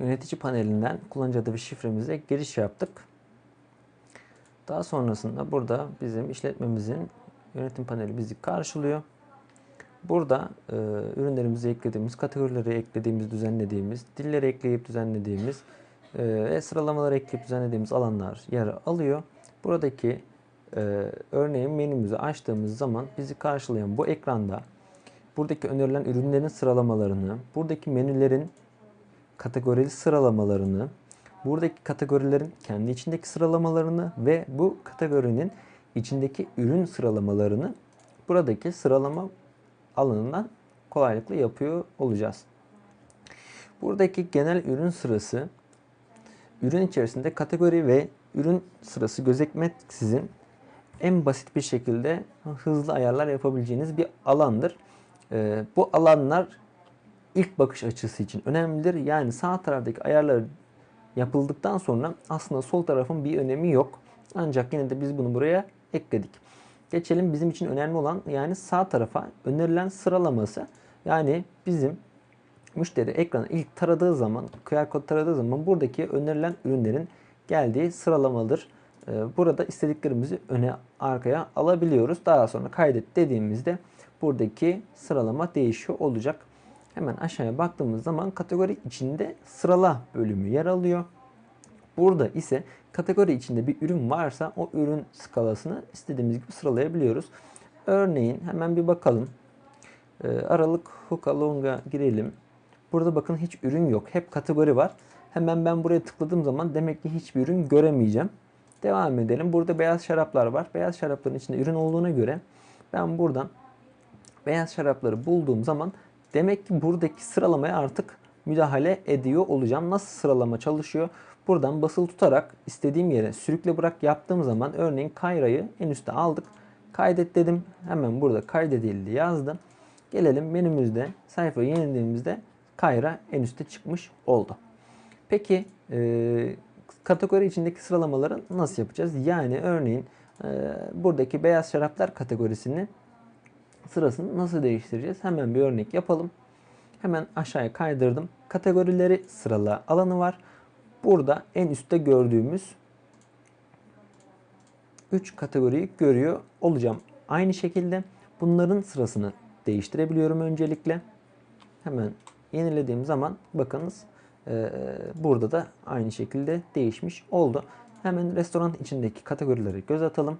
yönetici panelinden kullanıcı adı ve şifremize giriş yaptık. Daha sonrasında burada bizim işletmemizin yönetim paneli bizi karşılıyor. Burada e, ürünlerimizi eklediğimiz, kategorileri eklediğimiz, düzenlediğimiz, dilleri ekleyip düzenlediğimiz e, ve sıralamaları ekleyip düzenlediğimiz alanlar yer alıyor. Buradaki e, örneğin menümüzü açtığımız zaman bizi karşılayan bu ekranda buradaki önerilen ürünlerin sıralamalarını, buradaki menülerin kategorili sıralamalarını, buradaki kategorilerin kendi içindeki sıralamalarını ve bu kategorinin içindeki ürün sıralamalarını buradaki sıralama alanından kolaylıkla yapıyor olacağız. Buradaki genel ürün sırası ürün içerisinde kategori ve ürün sırası gözetmeksizin en basit bir şekilde hızlı ayarlar yapabileceğiniz bir alandır. Ee, bu alanlar ilk bakış açısı için önemlidir. Yani sağ taraftaki ayarlar yapıldıktan sonra aslında sol tarafın bir önemi yok. Ancak yine de biz bunu buraya ekledik. Geçelim bizim için önemli olan yani sağ tarafa önerilen sıralaması. Yani bizim müşteri ekranı ilk taradığı zaman, QR kod taradığı zaman buradaki önerilen ürünlerin geldiği sıralamadır. Ee, burada istediklerimizi öne arkaya alabiliyoruz. Daha sonra kaydet dediğimizde buradaki sıralama değişiyor olacak. Hemen aşağıya baktığımız zaman kategori içinde sırala bölümü yer alıyor. Burada ise kategori içinde bir ürün varsa o ürün skalasını istediğimiz gibi sıralayabiliyoruz. Örneğin hemen bir bakalım. Ee, Aralık Hoka Long'a girelim. Burada bakın hiç ürün yok. Hep kategori var. Hemen ben buraya tıkladığım zaman demek ki hiçbir ürün göremeyeceğim. Devam edelim. Burada beyaz şaraplar var. Beyaz şarapların içinde ürün olduğuna göre ben buradan beyaz şarapları bulduğum zaman demek ki buradaki sıralamaya artık müdahale ediyor olacağım. Nasıl sıralama çalışıyor? Buradan basılı tutarak istediğim yere sürükle bırak yaptığım zaman örneğin Kayra'yı en üstte aldık. Kaydet dedim. Hemen burada kaydedildi yazdım. Gelelim menümüzde sayfayı yenilediğimizde Kayra en üstte çıkmış oldu. Peki e, kategori içindeki sıralamaları nasıl yapacağız? Yani örneğin e, buradaki beyaz şaraplar kategorisini sırasını nasıl değiştireceğiz? Hemen bir örnek yapalım. Hemen aşağıya kaydırdım. Kategorileri sırala alanı var. Burada en üstte gördüğümüz 3 kategoriyi görüyor olacağım. Aynı şekilde bunların sırasını değiştirebiliyorum öncelikle. Hemen yenilediğim zaman bakınız e, burada da aynı şekilde değişmiş oldu. Hemen restoran içindeki kategorileri göz atalım.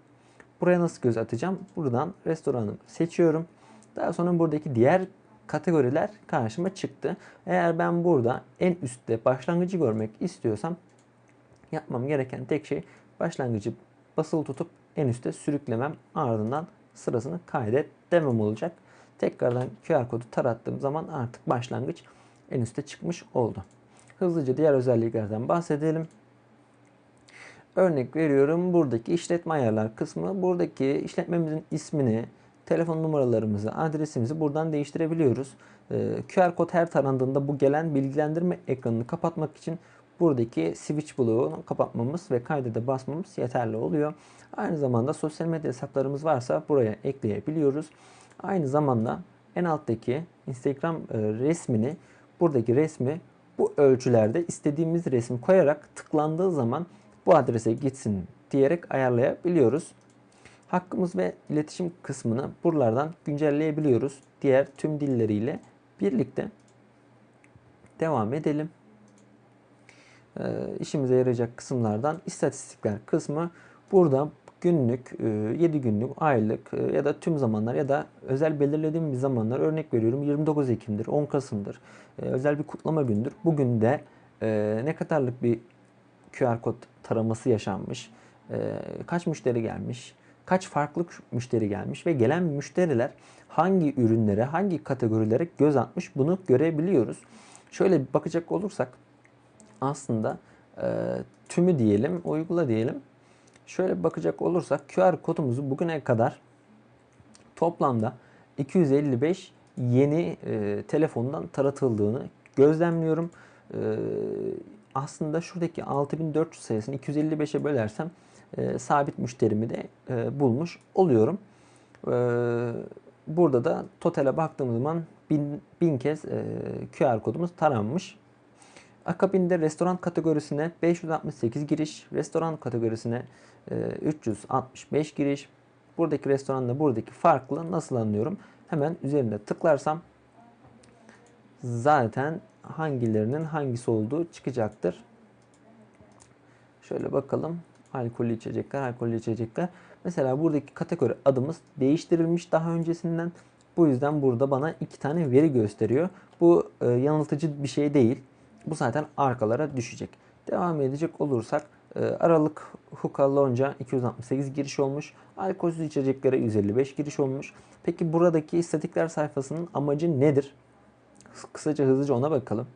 Buraya nasıl göz atacağım? Buradan restoranı seçiyorum. Daha sonra buradaki diğer kategoriler karşıma çıktı. Eğer ben burada en üstte başlangıcı görmek istiyorsam yapmam gereken tek şey başlangıcı basılı tutup en üstte sürüklemem ardından sırasını kaydet demem olacak. Tekrardan QR kodu tarattığım zaman artık başlangıç en üstte çıkmış oldu. Hızlıca diğer özelliklerden bahsedelim. Örnek veriyorum buradaki işletme ayarlar kısmı buradaki işletmemizin ismini, telefon numaralarımızı, adresimizi buradan değiştirebiliyoruz. Ee, QR kod her tarandığında bu gelen bilgilendirme ekranını kapatmak için buradaki switch bloğunu kapatmamız ve kaydede basmamız yeterli oluyor. Aynı zamanda sosyal medya hesaplarımız varsa buraya ekleyebiliyoruz. Aynı zamanda en alttaki Instagram e, resmini buradaki resmi bu ölçülerde istediğimiz resmi koyarak tıklandığı zaman bu adrese gitsin diyerek ayarlayabiliyoruz. Hakkımız ve iletişim kısmını buralardan güncelleyebiliyoruz. Diğer tüm dilleriyle birlikte devam edelim. Ee, işimize yarayacak kısımlardan istatistikler kısmı burada günlük, 7 e, günlük, aylık e, ya da tüm zamanlar ya da özel belirlediğim bir zamanlar örnek veriyorum 29 Ekim'dir, 10 Kasım'dır. E, özel bir kutlama gündür. Bugün de ne kadarlık bir QR kod taraması yaşanmış, kaç müşteri gelmiş, kaç farklı müşteri gelmiş? Ve gelen müşteriler hangi ürünlere, hangi kategorilere göz atmış? Bunu görebiliyoruz. Şöyle bakacak olursak aslında tümü diyelim, uygula diyelim. Şöyle bakacak olursak QR kodumuzu bugüne kadar toplamda 255 yeni e, telefondan taratıldığını gözlemliyorum. E, aslında şuradaki 6400 sayısını 255'e bölersem e, sabit müşterimi de e, bulmuş oluyorum. E, burada da totale baktığımız zaman bin, bin kez e, QR kodumuz taranmış. Akabinde restoran kategorisine 568 giriş, restoran kategorisine e, 365 giriş. Buradaki restoranla buradaki farklı nasıl anlıyorum? Hemen üzerine tıklarsam zaten hangilerinin hangisi olduğu çıkacaktır. Şöyle bakalım. Alkollü içecekler, alkollü içecekler. Mesela buradaki kategori adımız değiştirilmiş daha öncesinden. Bu yüzden burada bana iki tane veri gösteriyor. Bu e, yanıltıcı bir şey değil. Bu zaten arkalara düşecek. Devam edecek olursak e, Aralık Huka Lonca 268 giriş olmuş. Alkolsüz içeceklere 155 giriş olmuş. Peki buradaki istatikler sayfasının amacı nedir? Kısaca hızlıca ona bakalım.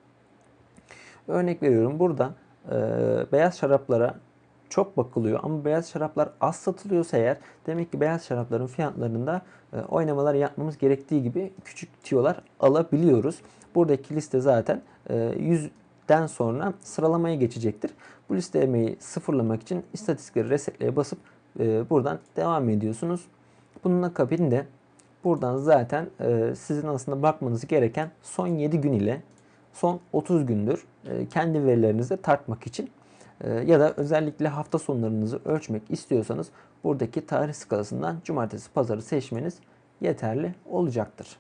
Örnek veriyorum burada e, beyaz şaraplara çok bakılıyor ama beyaz şaraplar az satılıyorsa eğer demek ki beyaz şarapların fiyatlarında e, oynamalar yapmamız gerektiği gibi küçük tiyolar alabiliyoruz. Buradaki liste zaten e, 100'den sonra sıralamaya geçecektir. Bu listeyi sıfırlamak için istatistikleri resetleye basıp e, buradan devam ediyorsunuz. Bunun akabinde buradan zaten e, sizin aslında bakmanız gereken son 7 gün ile son 30 gündür e, kendi verilerinizi tartmak için e, ya da özellikle hafta sonlarınızı ölçmek istiyorsanız buradaki tarih skalasından cumartesi pazarı seçmeniz yeterli olacaktır.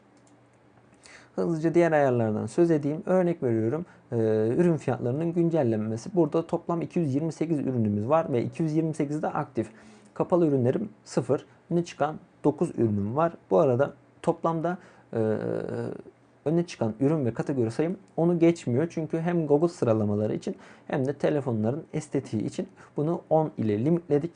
Hızlıca diğer ayarlardan söz edeyim. Örnek veriyorum. E, ürün fiyatlarının güncellenmesi. Burada toplam 228 ürünümüz var ve 228 de aktif. Kapalı ürünlerim 0. Öne çıkan 9 ürünüm var. Bu arada toplamda e, öne çıkan ürün ve kategori sayım onu geçmiyor. Çünkü hem Google sıralamaları için hem de telefonların estetiği için bunu 10 ile limitledik.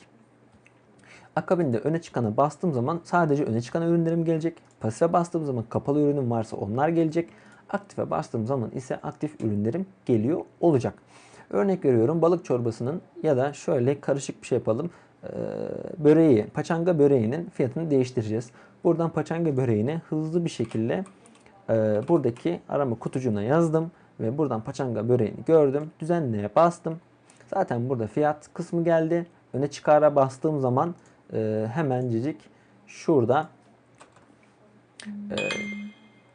Akabinde öne çıkana bastığım zaman sadece öne çıkan ürünlerim gelecek. Pasife bastığım zaman kapalı ürünüm varsa onlar gelecek. Aktife bastığım zaman ise aktif ürünlerim geliyor olacak. Örnek veriyorum balık çorbasının ya da şöyle karışık bir şey yapalım. Ee, böreği, paçanga böreğinin fiyatını değiştireceğiz. Buradan paçanga böreğini hızlı bir şekilde e, buradaki arama kutucuğuna yazdım ve buradan paçanga böreğini gördüm. Düzenleye bastım. Zaten burada fiyat kısmı geldi. Öne çıkara bastığım zaman e, hemencecik şurada e,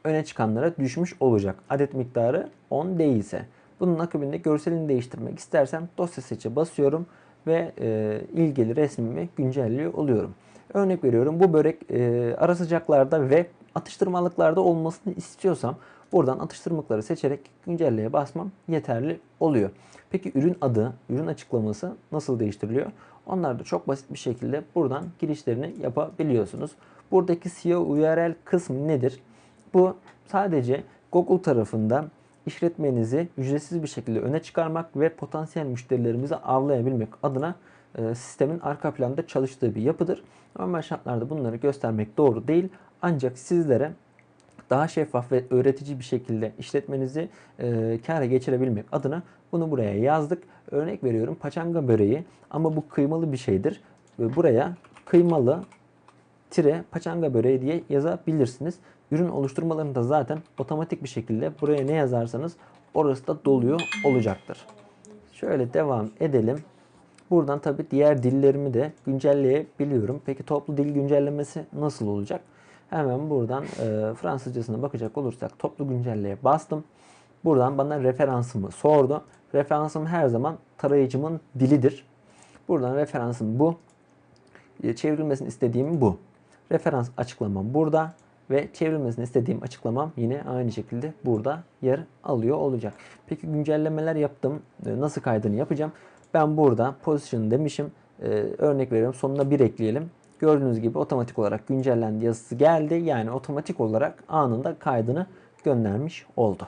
öne çıkanlara düşmüş olacak. Adet miktarı 10 değilse. Bunun akabinde görselini değiştirmek istersem dosya seçe basıyorum ve e, ilgili resmimi güncelliyor oluyorum. Örnek veriyorum bu börek e, ara sıcaklarda ve atıştırmalıklarda olmasını istiyorsam buradan atıştırmalıkları seçerek güncelleye basmam yeterli oluyor. Peki ürün adı, ürün açıklaması nasıl değiştiriliyor? Onlar da çok basit bir şekilde buradan girişlerini yapabiliyorsunuz. Buradaki SEO URL kısmı nedir? Bu sadece Google tarafından işletmenizi ücretsiz bir şekilde öne çıkarmak ve potansiyel müşterilerimizi avlayabilmek adına e, sistemin arka planda çalıştığı bir yapıdır. Normal şartlarda bunları göstermek doğru değil. Ancak sizlere daha şeffaf ve öğretici bir şekilde işletmenizi e, kâra geçirebilmek adına bunu buraya yazdık. Örnek veriyorum paçanga böreği ama bu kıymalı bir şeydir. Buraya kıymalı tire paçanga böreği diye yazabilirsiniz. Ürün oluşturmalarında zaten otomatik bir şekilde buraya ne yazarsanız orası da doluyor olacaktır. Şöyle devam edelim. Buradan tabi diğer dillerimi de güncelleyebiliyorum. Peki toplu dil güncellemesi nasıl olacak? Hemen buradan e, Fransızcasına bakacak olursak toplu güncelleye bastım. Buradan bana referansımı sordu. Referansım her zaman tarayıcımın dilidir. Buradan referansım bu. E, çevrilmesini istediğim bu. Referans açıklamam burada ve çevrilmesini istediğim açıklamam yine aynı şekilde burada yer alıyor olacak. Peki güncellemeler yaptım. E, nasıl kaydını yapacağım? Ben burada position demişim. Ee, örnek veriyorum sonuna 1 ekleyelim. Gördüğünüz gibi otomatik olarak güncellendi yazısı geldi. Yani otomatik olarak anında kaydını göndermiş oldu.